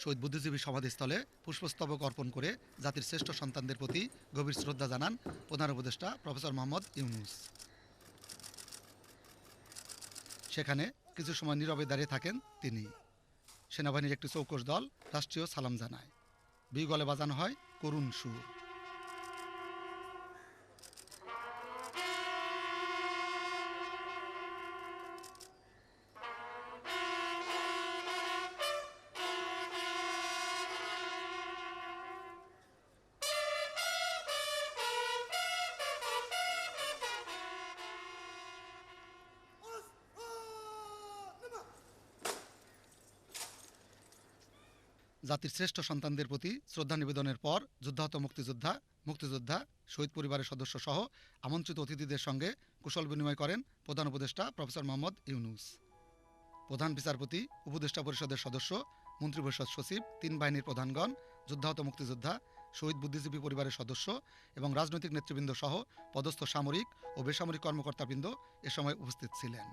শহীদ বুদ্ধিজীবী সমাধিস্থলে পুষ্পস্তবক অর্পণ করে জাতির শ্রেষ্ঠ সন্তানদের প্রতি গভীর শ্রদ্ধা জানান প্রধান উপদেষ্টা প্রফেসর মোহাম্মদ ইউনুস। সেখানে কিছু সময় নীরবে দাঁড়িয়ে থাকেন তিনি। সেনাবাহিনীর একটি চৌকশ দল রাষ্ট্রীয় সালাম জানায়। বিগলে বাজানো হয় করুণ সুর। জাতির শ্রেষ্ঠ সন্তানদের প্রতি শ্রদ্ধা নিবেদনের পর যুদ্ধাহত মুক্তিযোদ্ধা মুক্তিযোদ্ধা, শহীদ পরিবারের সদস্য সহ আমন্ত্রিত অতিথিদের সঙ্গে কুশল বিনিময় করেন প্রধান উপদেষ্টা প্রফেসর মোহাম্মদ ইউনুস। প্রধান বিচারপতি, উপদেষ্টা পরিষদের সদস্য, মন্ত্রিপরিষদ সচিব, তিন বাহিনীর প্রধানগণ, যুদ্ধাহত মুক্তিযোদ্ধা, শহীদ বুদ্ধিজীবী পরিবারের সদস্য এবং রাজনৈতিক নেতৃবৃন্দ সহ পদস্থ সামরিক ও বেসামরিক কর্মকর্তাবৃন্দ এ সময় উপস্থিত ছিলেন।